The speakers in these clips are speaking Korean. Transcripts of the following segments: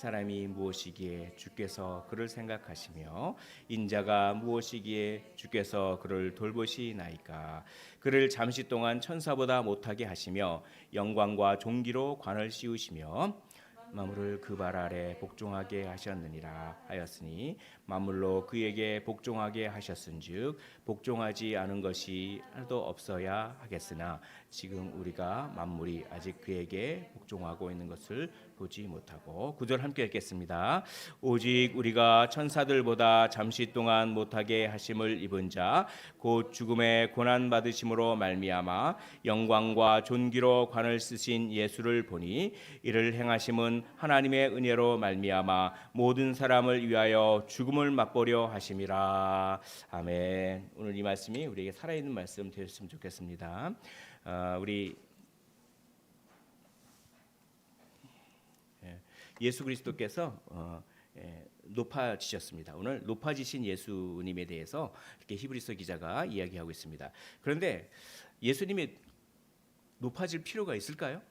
사람이 무엇이기에 주께서 그를 생각하시며 인자가 무엇이기에 주께서 그를 돌보시나이까? 그를 잠시 동안 천사보다 못하게 하시며 영광과 존귀로 관을 씌우시며 만물을 그 발 아래 복종하게 하셨느니라 하였으니 만물로 그에게 복종하게 하셨은즉 복종하지 않은 것이 하나도 없어야 하겠으나 지금 우리가 만물이 아직 그에게 복종하고 있는 것을 보지 못하고 구절 함께 읽겠습니다. 오직 우리가 천사들보다 잠시 동안 못하게 하심을 입은 자 곧 죽음의 고난 받으심으로 말미암아 영광과 존귀로 관을 쓰신 예수를 보니 이를 행하심은 하나님의 은혜로 말미암아 모든 사람을 위하여 죽음을 맛보려 하심이라 아멘. 오늘 이 말씀이 우리에게 살아있는 말씀 되었으면 좋겠습니다. 어, 우리 예, 예수 그리스도께서 어, 예, 높아지셨습니다. 오늘 높아지신 예수님에 대해서 이렇게 히브리서 기자가 이야기하고 있습니다. 그런데 예수님이 높아질 필요가 있을까요?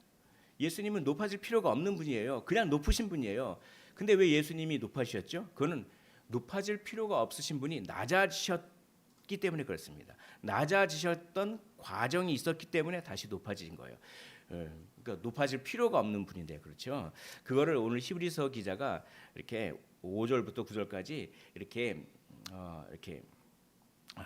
예수님은 높아질 필요가 없는 분이에요. 그냥 높으신 분이에요. 근데 왜 예수님이 높아지셨죠? 그거는 높아질 필요가 없으신 분이 낮아지셨기 때문에 그렇습니다. 낮아지셨던 과정이 있었기 때문에 다시 높아진 거예요. 예, 그러니까 높아질 필요가 없는 분인데 그렇죠. 그거를 오늘 히브리서 기자가 이렇게 5절부터 9절까지 이렇게 어, 이렇게 아,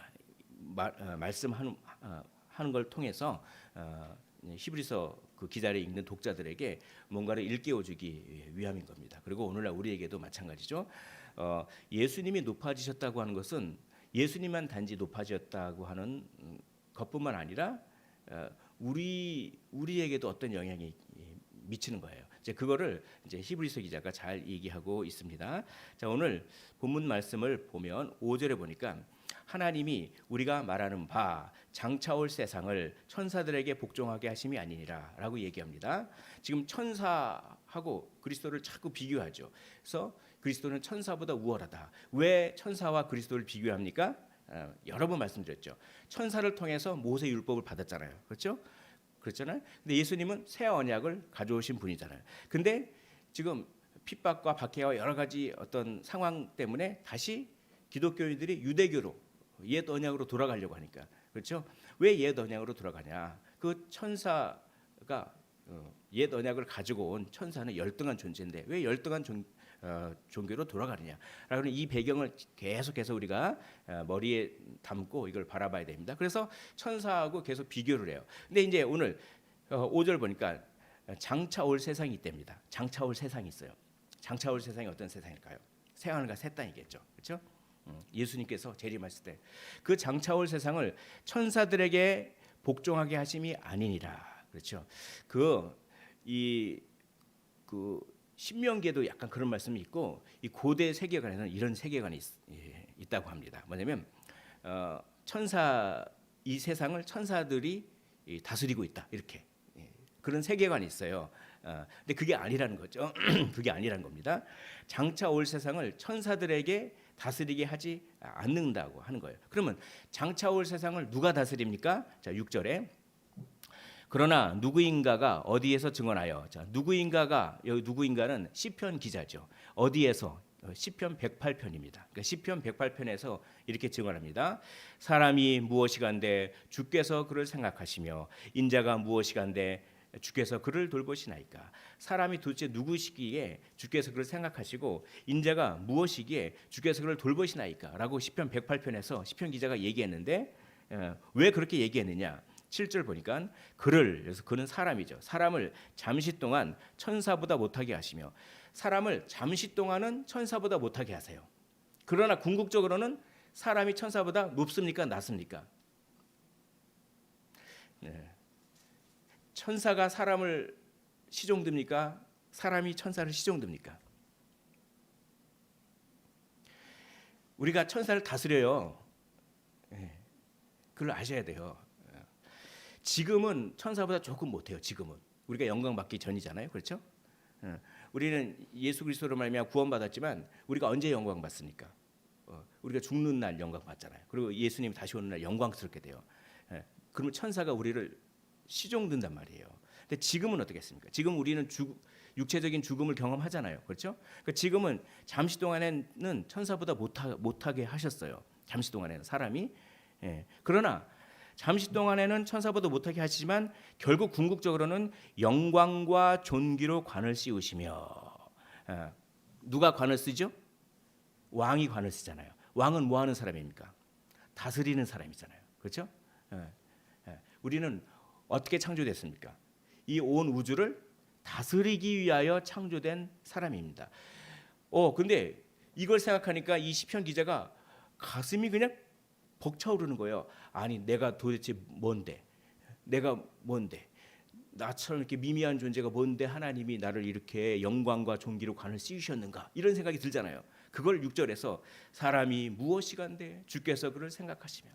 말, 어, 말씀하는 어, 하는 걸 통해서 어, 히브리서 그 기자를 읽는 독자들에게 뭔가를 일깨워주기 위함인 겁니다. 그리고 오늘날 우리에게도 마찬가지죠. 어, 예수님이 높아지셨다고 하는 것은 예수님만 단지 높아졌다고 하는 음, 것뿐만 아니라 어, 우리 우리에게도 어떤 영향이 미치는 거예요. 이제 그거를 이제 히브리서 기자가 잘 얘기하고 있습니다. 자 오늘 본문 말씀을 보면 5절에 보니까 하나님이 우리가 말하는 바 장차 올 세상을 천사들에게 복종하게 하심이 아니니라라고 얘기합니다. 지금 천사 하고 그리스도를 자꾸 비교하죠. 그래서 그리스도는 천사보다 우월하다. 왜 천사와 그리스도를 비교합니까? 어, 여러 번 말씀드렸죠. 천사를 통해서 모세 율법을 받았잖아요. 그렇죠? 그렇잖아요. 근데 예수님은 새 언약을 가져오신 분이잖아요. 근데 지금 핍박과 박해와 여러 가지 어떤 상황 때문에 다시 기독교인들이 유대교로 옛 언약으로 돌아가려고 하니까 그렇죠? 왜 옛 언약으로 돌아가냐? 그 천사가 어, 옛 언약을 가지고 온 천사는 열등한 존재인데 왜 열등한 존, 어, 종교로 돌아가느냐 라는 이 배경을 계속해서 우리가 어, 머리에 담고 이걸 바라봐야 됩니다. 그래서 천사하고 계속 비교를 해요. 근데 이제 오늘 어, 5절 보니까 장차 올 세상이 있답니다. 장차 올 세상이 있어요. 장차 올 세상이 어떤 세상일까요? 새하늘과 새 땅이겠죠. 그렇죠? 음, 예수님께서 재림하실 때 그 장차 올 세상을 천사들에게 복종하게 하심이 아니니라. 그렇죠? 그 이그 그 신명기에도 약간 그런 말씀이 있고 이 고대 세계관에는 이런 세계관이 있, 예, 있다고 합니다. 뭐냐면 어, 천사 이 세상을 천사들이 이, 다스리고 있다 이렇게 예, 그런 세계관이 있어요. 어, 근데 그게 아니라는 거죠. 그게 아니라는 겁니다. 장차 올 세상을 천사들에게 다스리게 하지 않는다고 하는 거예요. 그러면 장차 올 세상을 누가 다스립니까? 자, 6절에 그러나 누구인가가 어디에서 증언하여 자, 누구인가가 여기 누구인가는 시편 기자죠. 어디에서 어, 시편 108편입니다. 그러니까 시편 108편에서 이렇게 증언합니다. 사람이 무엇이간데 주께서 그를 생각하시며 인자가 무엇이간데 주께서 그를 돌보시나이까 사람이 도대체 누구시기에 주께서 그를 생각하시고 인자가 무엇이기에 주께서 그를 돌보시나이까라고 시편 108편에서 시편 기자가 얘기했는데 어, 왜 그렇게 얘기했느냐 7절 보니까 그를 그래서 그는 사람이죠 사람을 잠시 동안 천사보다 못하게 하시며 사람을 잠시 동안은 천사보다 못하게 하세요 그러나 궁극적으로는 사람이 천사보다 높습니까 낮습니까 네. 천사가 사람을 시종듭니까? 사람이 천사를 시종듭니까? 우리가 천사를 다스려요. 예, 그걸 아셔야 돼요. 예. 지금은 천사보다 조금 못해요. 지금은 우리가 영광 받기 전이잖아요, 그렇죠? 예, 우리는 예수 그리스도로 말미암아 구원받았지만 우리가 언제 영광 받습니까? 어, 우리가 죽는 날 영광 받잖아요. 그리고 예수님 다시 오는 날 영광스럽게 돼요. 그러면 천사가 우리를 시종든단 말이에요. 근데 지금은 어떻겠습니까? 지금 우리는 죽 육체적인 죽음을 경험하잖아요. 그렇죠? 그러니까 지금은 잠시 동안에는 천사보다 못하, 못하게 하셨어요. 잠시 동안에는 사람이 예. 그러나 잠시 동안에는 천사보다 못하게 하시지만 결국 궁극적으로는 영광과 존귀로 관을 씌우시며 예. 누가 관을 쓰죠? 왕이 관을 쓰잖아요. 왕은 뭐 하는 사람입니까? 다스리는 사람이잖아요. 그렇죠? 예. 예. 우리는 어떻게 창조됐습니까? 이 온 우주를 다스리기 위하여 창조된 사람입니다. 어, 근데 이걸 생각하니까 이 시편 기자가 가슴이 그냥 벅차오르는 거예요. 아니, 내가 도대체 뭔데? 내가 뭔데? 나처럼 이렇게 미미한 존재가 뭔데 하나님이 나를 이렇게 영광과 존귀로 관을 씌우셨는가? 이런 생각이 들잖아요. 그걸 6절에서 사람이 무엇이간데 주께서 그를 생각하시며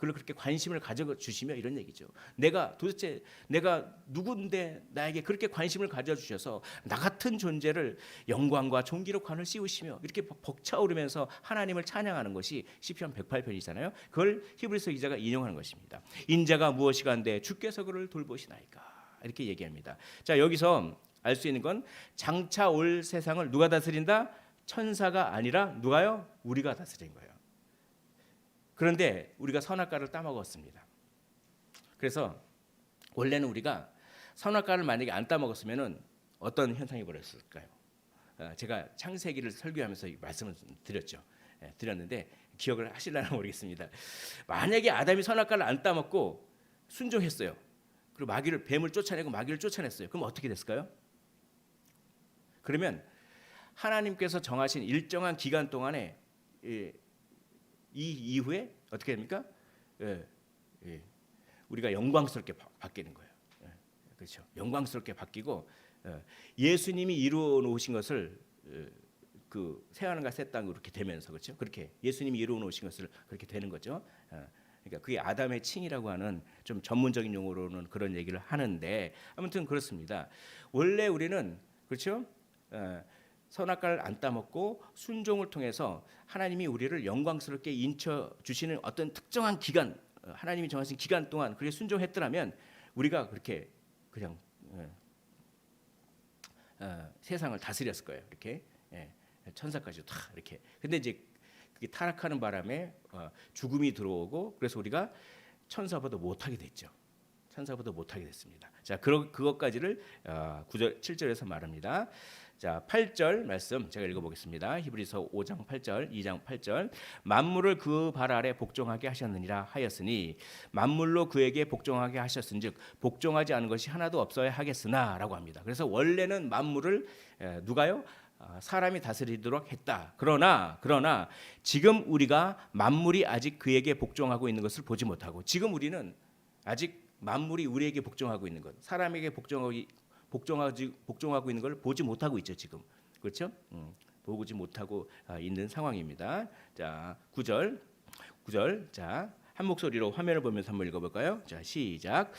그걸 그렇게 관심을 가져 주시며 이런 얘기죠. 내가 도대체 내가 누군데 나에게 그렇게 관심을 가져 주셔서 나 같은 존재를 영광과 존귀로 관을 씌우시며 이렇게 벅차오르면서 하나님을 찬양하는 것이 시편 108편이잖아요. 그걸 히브리서 기자가 인용하는 것입니다. 인자가 무엇이간데 주께서 그를 돌보시나이까 이렇게 얘기합니다. 자 여기서 알 수 있는 건 장차 올 세상을 누가 다스린다? 천사가 아니라 누가요? 우리가 다스린 거예요. 그런데 우리가 선악과를 따먹었습니다. 그래서 원래는 우리가 선악과를 만약에 안 따먹었으면은 어떤 현상이 벌었을까요? 어, 제가 창세기를 설교하면서 이 말씀을 드렸죠. 예, 드렸는데 기억을 하실려나 모르겠습니다. 만약에 아담이 선악과를 안 따먹고 순종했어요. 그리고 마귀를 뱀을 쫓아내고 마귀를 쫓아냈어요. 그럼 어떻게 됐을까요? 그러면 하나님께서 정하신 일정한 기간 동안에 이, 이 이후에 어떻게 됩니까? 예, 예. 우리가 영광스럽게 바, 바뀌는 거예요. 예, 그렇죠. 영광스럽게 바뀌고 예, 예수님이 이루어 놓으신 것을 예, 그 새하늘과 새땅 그렇게 되면서 그렇죠. 그렇게 예수님이 이루어 놓으신 것을 그렇게 되는 거죠. 예, 그러니까 그게 아담의 칭이라고 하는 좀 전문적인 용어로는 그런 얘기를 하는데 아무튼 그렇습니다. 원래 우리는 그렇죠. 예, 선악과를 안 따먹고 순종을 통해서 하나님이 우리를 영광스럽게 인쳐 주시는 어떤 특정한 기간 어, 하나님이 정하신 기간 동안 그렇게 순종했더라면 우리가 그렇게 그냥 어, 어, 세상을 다스렸을 거예요. 이렇게 예, 천사까지 다 이렇게. 근데 이제 그게 타락하는 바람에 어, 죽음이 들어오고 그래서 우리가 천사보다 못하게 됐죠. 천사보다 못하게 됐습니다. 자, 그 그것까지를 어, 9절 7절에서 말합니다. 자, 8절 말씀 제가 읽어 보겠습니다. 히브리서 5장 8절, 2장 8절. 만물을 그 발 아래 복종하게 하셨느니라 하였으니 만물로 그에게 복종하게 하셨은즉 복종하지 않은 것이 하나도 없어야 하겠으나라고 합니다. 그래서 원래는 만물을 에, 누가요? 아, 사람이 다스리도록 했다. 그러나 그러나 지금 우리가 만물이 아직 그에게 복종하고 있는 것을 보지 못하고 지금 우리는 아직 만물이 우리에게 복종하고 있는 것, 사람에게 복종하고 복종하지 복종하고 있는 걸 보지 못하고 있죠 지금 그렇죠? 음, 보지 못하고 아, 있는 상황입니다. 자, 9절, 9절, 자. 한 목소리로 화면을 보면서 한번 읽어볼까요? 자 시작.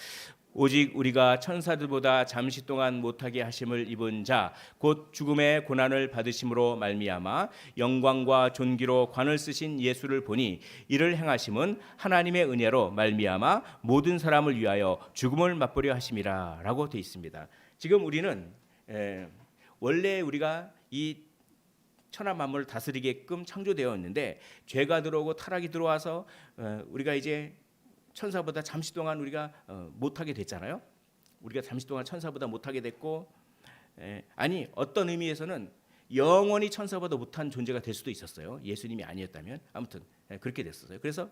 오직 우리가 천사들보다 잠시 동안 못하게 하심을 입은 자 곧 죽음의 고난을 받으심으로 말미암아 영광과 존귀로 관을 쓰신 예수를 보니 이를 행하심은 하나님의 은혜로 말미암아 모든 사람을 위하여 죽음을 맛보려 하심이라라고 되어 있습니다. 지금 우리는 에, 원래 우리가 이 천하 만물을 다스리게끔 창조되었는데 죄가 들어오고 타락이 들어와서 어, 우리가 이제 천사보다 잠시 동안 우리가 어, 못하게 됐잖아요. 우리가 잠시 동안 천사보다 못하게 됐고 에, 아니 어떤 의미에서는 영원히 천사보다 못한 존재가 될 수도 있었어요. 예수님이 아니었다면 아무튼 에, 그렇게 됐었어요. 그래서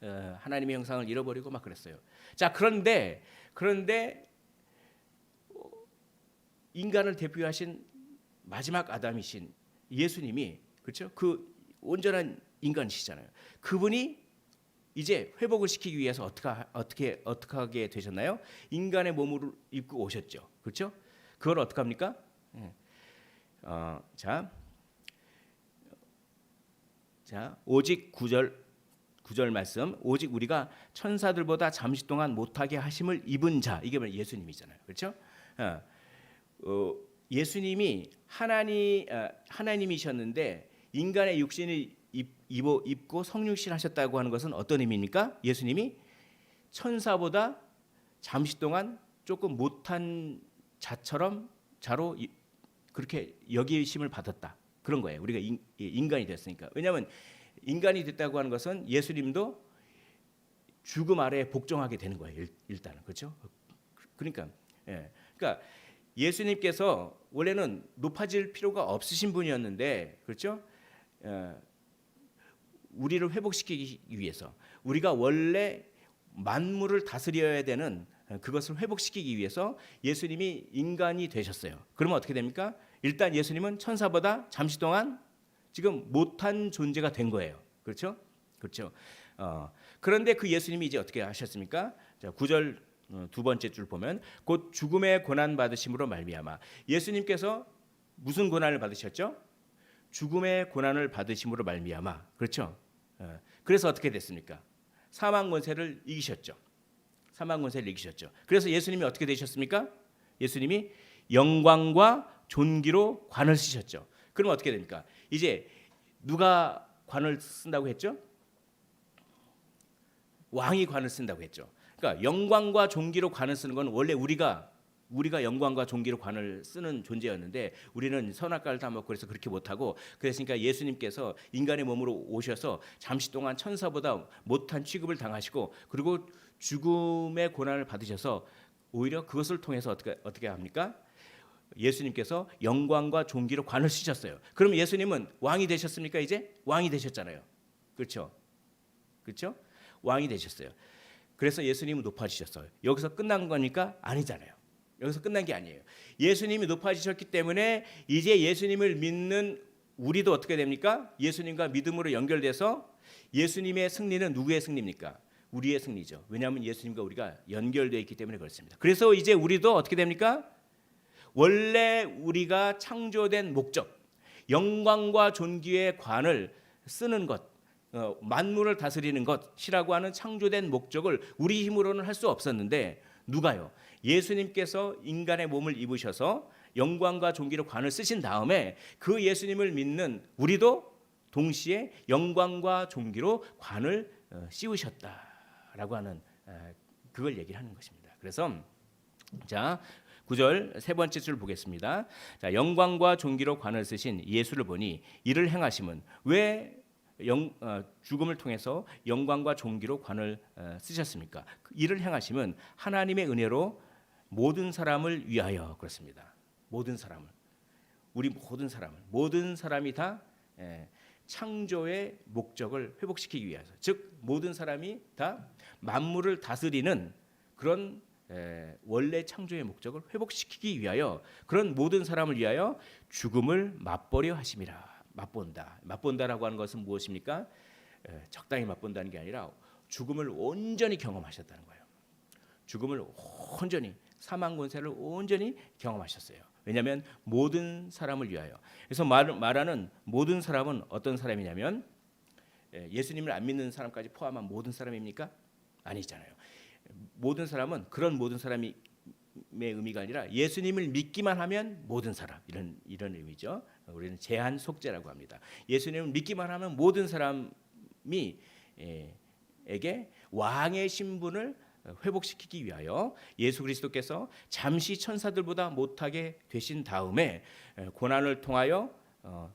어, 하나님의 형상을 잃어버리고 막 그랬어요. 자 그런데 그런데 인간을 대표하신 마지막 아담이신 예수님이 그렇죠? 그 온전한 인간이시잖아요. 그분이 이제 회복을 시키기 위해서 어떻게 어떻게 어떻게 하게 되셨나요? 인간의 몸을 입고 오셨죠. 그렇죠? 그걸 어떻게 합니까? 예. 어, 자, 자 오직 구절 구절 말씀 오직 우리가 천사들보다 잠시 동안 못하게 하심을 입은 자 이게 바로 예수님이잖아요. 그렇죠? 어, 어, 예수님이 하나님 어, 하나님이셨는데 인간의 육신을 입, 입어, 입고 성육신 하셨다고 하는 것은 어떤 의미입니까? 예수님이 천사보다 잠시 동안 조금 못한 자처럼 자로 이- 그렇게 여기심을 받았다. 그런 거예요. 우리가 인, 인간이 됐으니까. 왜냐하면 인간이 됐다고 하는 것은 예수님도 죽음 아래에 복종하게 되는 거예요. 일, 일단은 그렇죠. 그러니까 예. 그러니까 예수님께서 원래는 높아질 필요가 없으신 분이었는데 그렇죠. 예. 우리를 회복시키기 위해서 우리가 원래 만물을 다스려야 되는 그것을 회복시키기 위해서 예수님이 인간이 되셨어요. 그러면 어떻게 됩니까? 일단 예수님은 천사보다 잠시 동안 지금 못한 존재가 된 거예요. 그렇죠? 그렇죠. 어, 그런데 그 예수님이 이제 어떻게 하셨습니까? 자, 9절 어, 두 번째 줄 보면 곧 죽음의 고난 받으심으로 말미암아 예수님께서 무슨 고난을 받으셨죠? 죽음의 고난을 받으심으로 말미암아 그렇죠. 어, 그래서 어떻게 됐습니까? 사망 권세를 이기셨죠. 사망 권세를 이기셨죠. 그래서 예수님이 어떻게 되셨습니까? 예수님이 영광과 존귀로 관을 쓰셨죠. 그럼 어떻게 됩니까? 이제 누가 관을 쓴다고 했죠? 왕이 관을 쓴다고 했죠. 그러니까 영광과 존귀로 관을 쓰는 건 원래 우리가 우리가 영광과 존귀로 관을 쓰는 존재였는데 우리는 선악과를 다 먹고 그래서 그렇게 못하고 그랬으니까 예수님께서 인간의 몸으로 오셔서 잠시 동안 천사보다 못한 취급을 당하시고 그리고 죽음의 고난을 받으셔서 오히려 그것을 통해서 어떻게 어떻게 합니까? 예수님께서 영광과 존귀로 관을 쓰셨어요. 그럼 예수님은 왕이 되셨습니까? 이제 왕이 되셨잖아요. 그렇죠? 그렇죠? 왕이 되셨어요. 그래서 예수님은 높아지셨어요. 여기서 끝난 거니까 아니잖아요. 여기서 끝난 게 아니에요. 예수님이 높아지셨기 때문에 이제 예수님을 믿는 우리도 어떻게 됩니까? 예수님과 믿음으로 연결돼서 예수님의 승리는 누구의 승리입니까? 우리의 승리죠. 왜냐하면 예수님과 우리가 연결되어 있기 때문에 그렇습니다. 그래서 이제 우리도 어떻게 됩니까? 원래 우리가 창조된 목적, 영광과 존귀의 관을 쓰는 것, 어, 만물을 다스리는 것이라고 하는 창조된 목적을 우리 힘으로는 할 수 없었는데 누가요? 예수님께서 인간의 몸을 입으셔서 영광과 존귀로 관을 쓰신 다음에 그 예수님을 믿는 우리도 동시에 영광과 존귀로 관을 어, 씌우셨다라고 하는 어, 그걸 얘기를 하는 것입니다. 그래서 자 9절 세 번째 줄 보겠습니다. 자, 영광과 존귀로 관을 쓰신 예수를 보니 이를 행하심은 왜 영, 어, 죽음을 통해서 영광과 존귀로 관을 어, 쓰셨습니까? 그 이를 행하심은 하나님의 은혜로 모든 사람을 위하여 그렇습니다. 모든 사람을 우리 모든 사람을 모든 사람이 다 예, 창조의 목적을 회복시키기 위해서 즉 모든 사람이 다 만물을 다스리는 그런 에, 원래 창조의 목적을 회복시키기 위하여 그런 모든 사람을 위하여 죽음을 맛보려 하심이라 맛본다 맛본다라고 하는 것은 무엇입니까? 에, 적당히 맛본다는 게 아니라 죽음을 온전히 경험하셨다는 거예요. 죽음을 온전히 사망 권세를 온전히 경험하셨어요. 왜냐하면 모든 사람을 위하여. 그래서 말, 말하는 모든 사람은 어떤 사람이냐면 예, 예수님을 안 믿는 사람까지 포함한 모든 사람입니까? 아니잖아요. 모든 사람은 그런 모든 사람이 의 의미가 아니라 예수님을 믿기만 하면 모든 사람 이런 이런 의미죠. 우리는 제한 속죄라고 합니다. 예수님을 믿기만 하면 모든 사람이 에, 에게 왕의 신분을 회복시키기 위하여 예수 그리스도께서 잠시 천사들보다 못하게 되신 다음에 에, 고난을 통하여 어,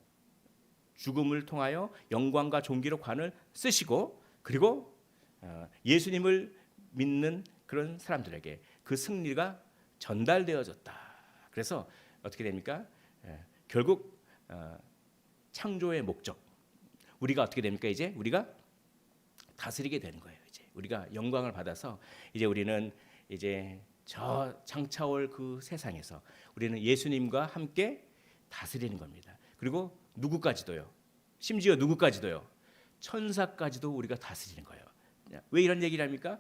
죽음을 통하여 영광과 존귀로 관을 쓰시고 그리고 어, 예수님을 믿는 그런 사람들에게 그 승리가 전달되어졌다. 그래서 어떻게 됩니까? 에, 결국 어, 창조의 목적 우리가 어떻게 됩니까? 이제 우리가 다스리게 되는 거예요. 이제 우리가 영광을 받아서 이제 우리는 이제 저 창차올 그 세상에서 우리는 예수님과 함께 다스리는 겁니다. 그리고 누구까지도요. 심지어 누구까지도요. 천사까지도 우리가 다스리는 거예요. 왜 이런 얘기를 합니까?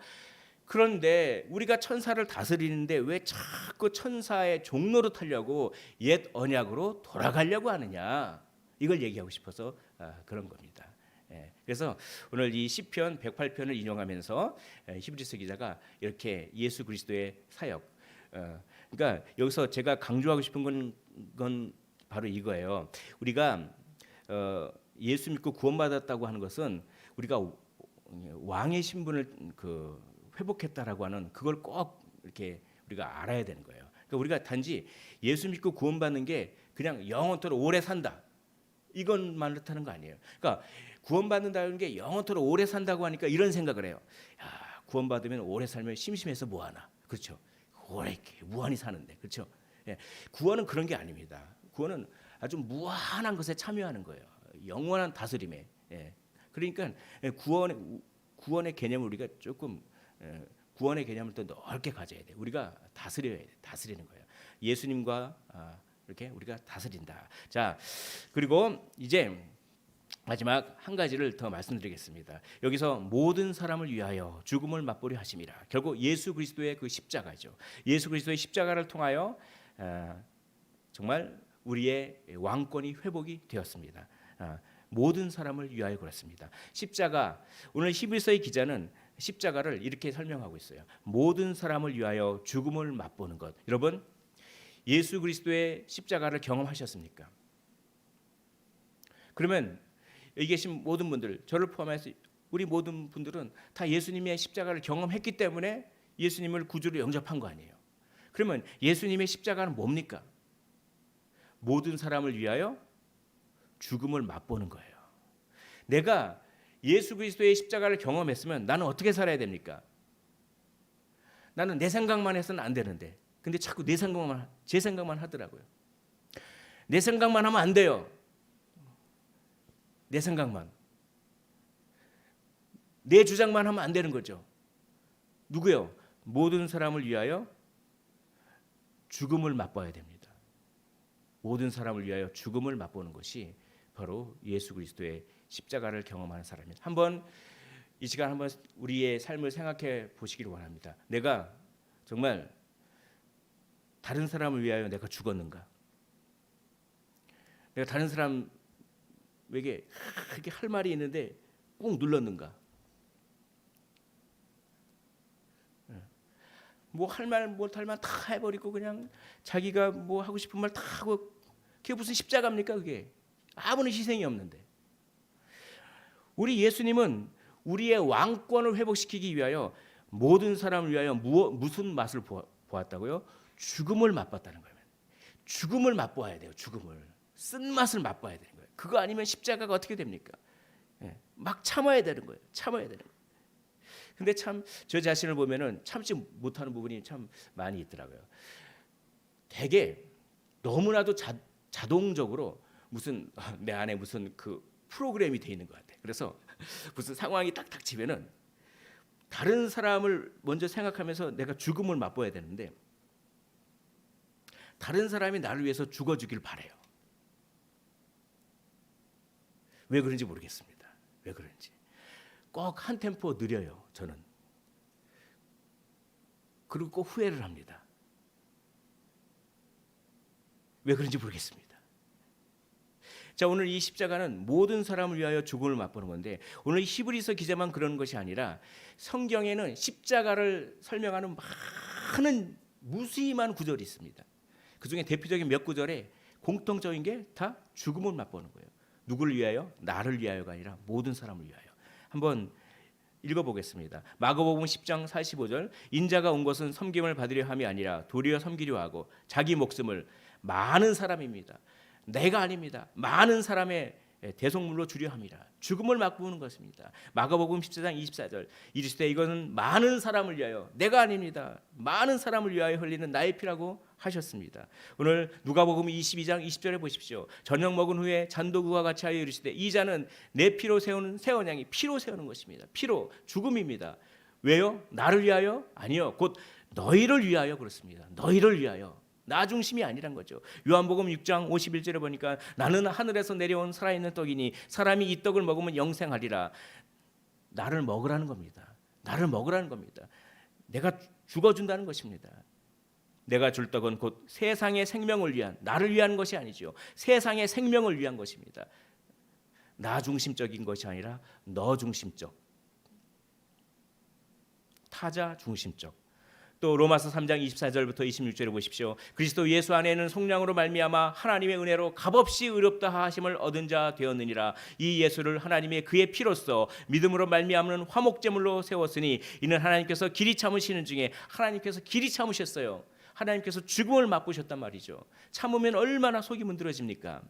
그런데 우리가 천사를 다스리는데 왜 자꾸 천사의 종로로 타려고 옛 언약으로 돌아가려고 하느냐? 이걸 얘기하고 싶어서 아, 그런 겁니다. 예, 그래서 오늘 이 시편 108편을 인용하면서 예, 히브리서 기자가 이렇게 예수 그리스도의 사역. 어, 그러니까 여기서 제가 강조하고 싶은 건, 건 바로 이거예요. 우리가 어, 예수 믿고 구원받았다고 하는 것은 우리가 왕의 신분을 그 회복했다라고 하는 그걸 꼭 이렇게 우리가 알아야 되는 거예요. 그러니까 우리가 단지 예수 믿고 구원받는 게 그냥 영원토록 오래 산다. 이것만 뜻하는 거 아니에요. 그러니까 구원받는다는 게 영원토록 오래 산다고 하니까 이런 생각을 해요. 야, 구원받으면 오래 살면 심심해서 뭐 하나. 그렇죠. 오래 이렇게 무한히 사는데. 그렇죠. 예. 구원은 그런 게 아닙니다. 구원은 아주 무한한 것에 참여하는 거예요. 영원한 다스림에. 예. 그러니까 예, 구원의 구원의 개념을 우리가 조금 예, 구원의 개념을 더 넓게 가져야 돼. 우리가 다스려야 돼. 다스리는 거예요. 예수님과 아, 이렇게 우리가 다스린다. 자, 그리고 이제 마지막 한 가지를 더 말씀드리겠습니다. 여기서 모든 사람을 위하여 죽음을 맛보려 하심이라. 결국 예수 그리스도의 그 십자가죠. 예수 그리스도의 십자가를 통하여 아, 정말 우리의 왕권이 회복이 되었습니다. 아, 모든 사람을 위하여 그렇습니다. 십자가 오늘 히브리서의 기자는 십자가를 이렇게 설명하고 있어요. 모든 사람을 위하여 죽음을 맛보는 것. 여러분 예수 그리스도의 십자가를 경험하셨습니까? 그러면 여기 계신 모든 분들, 저를 포함해서 우리 모든 분들은 다 예수님의 십자가를 경험했기 때문에 예수님을 구주로 영접한 거 아니에요. 그러면 예수님의 십자가는 뭡니까? 모든 사람을 위하여 죽음을 맛보는 거예요. 내가 예수 그리스도의 십자가를 경험했으면 나는 어떻게 살아야 됩니까? 나는 내 생각만 해서는 안 되는데 근데 자꾸 내 생각만 제 생각만 하더라고요. 내 생각만 하면 안 돼요. 내 생각만. 내 주장만 하면 안 되는 거죠. 누구요? 모든 사람을 위하여 죽음을 맛봐야 됩니다. 모든 사람을 위하여 죽음을 맛보는 것이 바로 예수 그리스도의 십자가를 경험하는 사람입니다. 한번 이 시간 한번 우리의 삶을 생각해 보시기를 원합니다. 내가 정말 다른 사람을 위하여 내가 죽었는가? 내가 다른 사람에게 그렇게 할 말이 있는데 꾹 눌렀는가? 뭐 할 말 못할 말 다 해버리고 그냥 자기가 뭐 하고 싶은 말 다 하고 그게 무슨 십자가입니까 그게 아무런 희생이 없는데 우리 예수님은 우리의 왕권을 회복시키기 위하여 모든 사람을 위하여 무, 무슨 맛을 보았다고요? 죽음을 맛봤다는 거예요. 죽음을 맛보아야 돼요. 죽음을 쓴 맛을 맛봐야 되는 거예요. 그거 아니면 십자가가 어떻게 됩니까? 예, 막 참아야 되는 거예요. 참아야 되는 거예요. 근데 참 저 자신을 보면은 참지 못하는 부분이 참 많이 있더라고요. 되게 너무나도 자, 자동적으로 무슨 내 안에 무슨 그 프로그램이 돼 있는 것 같아. 그래서 무슨 상황이 딱 닥치면은 다른 사람을 먼저 생각하면서 내가 죽음을 맛보아야 되는데 다른 사람이 나를 위해서 죽어주길 바래요. 왜 그런지 모르겠습니다. 왜 그런지 꼭 한 템포 느려요. 저는 그리고 꼭 후회를 합니다. 왜 그런지 모르겠습니다. 자 오늘 이 십자가는 모든 사람을 위하여 죽음을 맛보는 건데 오늘 히브리서 기자만 그러는 것이 아니라 성경에는 십자가를 설명하는 많은 무수히만 구절이 있습니다. 그 중에 대표적인 몇 구절에 공통적인 게 다 죽음을 맛보는 거예요. 누구를 위하여? 나를 위하여가 아니라 모든 사람을 위하여. 한번 읽어보겠습니다. 마가복음 10장 45절 인자가 온 것은 섬김을 받으려 함이 아니라 도리어 섬기려 하고 자기 목숨을 많은 사람입니다. 내가 아닙니다. 많은 사람의 대속물로 주려 함이라. 죽음을 맛보는 것입니다. 마가복음 14장 24절 이르시되 이거는 많은 사람을 위하여 내가 아닙니다. 많은 사람을 위하여 흘리는 나의 피라고 하셨습니다. 오늘 누가복음 22장 20절에 보십시오. 저녁 먹은 후에 잔도구와 같이 하여 이르시되 이 자는 내 피로 세우는 새 언양이 피로 세우는 것입니다. 피로 죽음입니다. 왜요? 나를 위하여? 아니요. 곧 너희를 위하여 그렇습니다. 너희를 위하여. 나 중심이 아니란 거죠. 요한복음 6장 51절에 보니까 나는 하늘에서 내려온 살아있는 떡이니 사람이 이 떡을 먹으면 영생하리라. 나를 먹으라는 겁니다. 나를 먹으라는 겁니다. 내가 죽어준다는 것입니다. 내가 줄 떡은 곧 세상의 생명을 위한 나를 위한 것이 아니죠. 세상의 생명을 위한 것입니다. 나 중심적인 것이 아니라 너 중심적. 타자 중심적. 또 로마서 3장 24절부터 26절에 보십시오. 그리스도 예수 안에는 속량으로 말미암아 하나님의 은혜로 값없이 의롭다 하심을 얻은 자 되었느니라. 이 예수를 하나님의 그의 피로써 믿음으로 말미암는 화목제물로 세웠으니 이는 하나님께서 길이 참으시는 중에 하나님께서 길이 참으셨어요. 하나님께서 죽음을 맛보셨단 말이죠. 참으면 얼마나 속이 문드러집니까?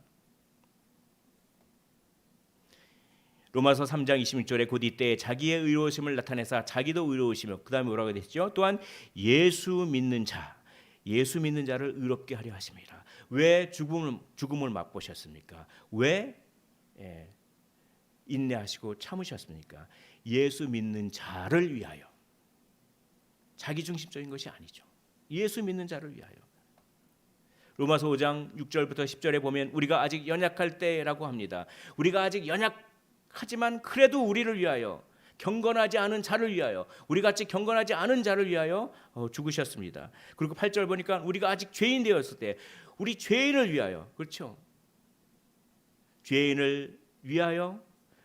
로마서 3장 26절에 곧 이때 자기의 의로우심을 나타내사 자기도 의로우시며 그다음에 뭐라고 됐죠? 또한 예수 믿는 자 예수 믿는 자를 의롭게 하려 하심이라. 왜 죽음을 죽음을 맛보셨습니까? 왜 예, 인내하시고 참으셨습니까? 예수 믿는 자를 위하여. 자기 중심적인 것이 아니죠. 예수 믿는 자를 위하여. 로마서 5장 6절부터 10절에 보면 우리가 아직 연약할 때라고 합니다. 우리가 아직 연약 하지만 그래도 우리를 위하여 경건하지 않은 자를 위하여 우리 같이 경건하지 않은 자를 위하여 어, 죽으셨습니다. 그리고 8절 보니까 우리가 아직 죄인 되었을 때 우리 죄인을 위하여 그렇죠? 죄인을 위하여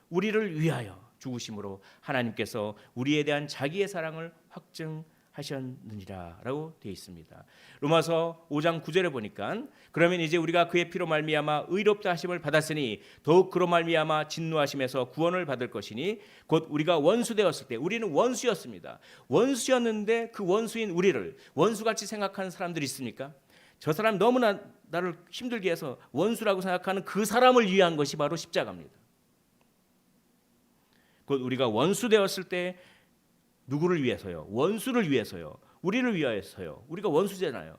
우리를 위하여 죽으심으로 하나님께서 우리에 대한 자기의 사랑을 확증 하셨느니라라고 되어 있습니다. 로마서 5장 9절에 보니까 그러면 이제 우리가 그의 피로 말미암아 의롭다 하심을 받았으니 더욱 그로 말미암아 진노하심에서 구원을 받을 것이니 곧 우리가 원수 되었을 때 우리는 원수였습니다. 원수였는데 그 원수인 우리를 원수같이 생각하는 사람들이 있습니까? 저 사람 너무나 나를 힘들게 해서 원수라고 생각하는 그 사람을 위한 것이 바로 십자가입니다. 곧 우리가 원수 되었을 때 누구를 위해서요? 원수를 위해서요. 우리를 위하여서요. 우리가 원수잖아요.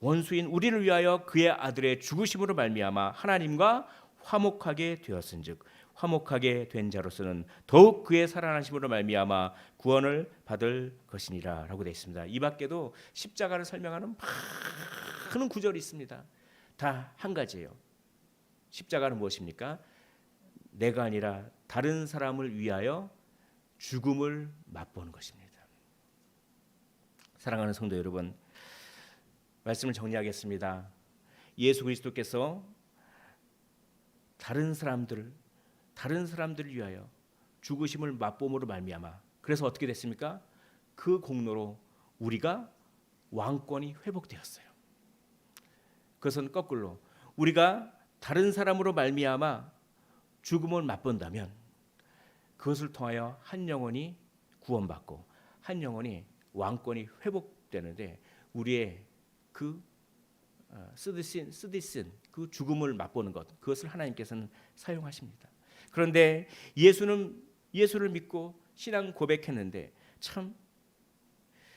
원수인 우리를 위하여 그의 아들의 죽으심으로 말미암아 하나님과 화목하게 되었은즉 화목하게 된 자로서는 더욱 그의 살아나심으로 말미암아 구원을 받을 것이니라라고 되어 있습니다. 이 밖에도 십자가를 설명하는 많은 구절이 있습니다. 다 한 가지예요. 십자가는 무엇입니까? 내가 아니라 다른 사람을 위하여 죽음을 맛보는 것입니다. 사랑하는 성도 여러분, 말씀을 정리하겠습니다. 예수 그리스도께서 다른 사람들을 다른 사람들을 위하여 죽으심을 맛봄으로 말미암아 그래서 어떻게 됐습니까? 그 공로로 우리가 왕권이 회복되었어요. 그것은 거꾸로 우리가 다른 사람으로 말미암아 죽음을 맛본다면 그것을 통하여 한 영혼이 구원받고 한 영혼이 왕권이 회복되는데 우리의 그 어, 쓰디신 쓰디신 그 죽음을 맛보는 것 그것을 하나님께서는 사용하십니다. 그런데 예수는 예수를 믿고 신앙 고백했는데 참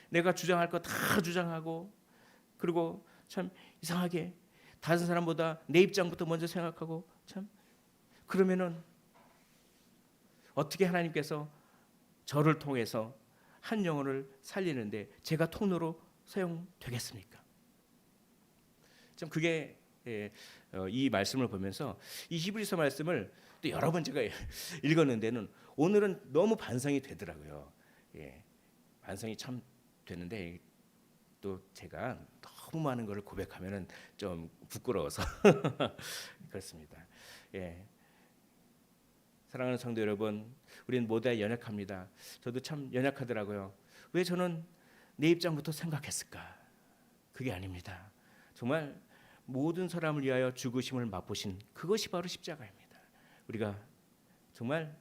내가 주장할 거 다 주장하고 그리고 참 이상하게 다른 사람보다 내 입장부터 먼저 생각하고 참 그러면은 어떻게 하나님께서 저를 통해서 한 영혼을 살리는데 제가 통로로 사용되겠습니까? 참 그게 예, 어, 이 말씀을 보면서 이 히브리서 말씀을 또 여러 번 제가 읽었는데는 오늘은 너무 반성이 되더라고요. 예, 반성이 참 되는데 또 제가 너무 많은 것을 고백하면은 좀 부끄러워서 그렇습니다. 예. 사랑하는 성도 여러분, 우리는 모두 연약합니다. 저도 참 연약하더라고요. 왜 저는 내 입장부터 생각했을까? 그게 아닙니다. 정말 모든 사람을 위하여 죽으심을 맛보신 그것이 바로 십자가입니다. 우리가 정말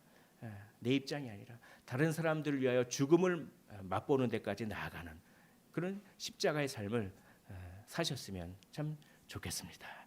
내 입장이 아니라 다른 사람들을 위하여 죽음을 맛보는 데까지 나아가는 그런 십자가의 삶을 사셨으면 참 좋겠습니다.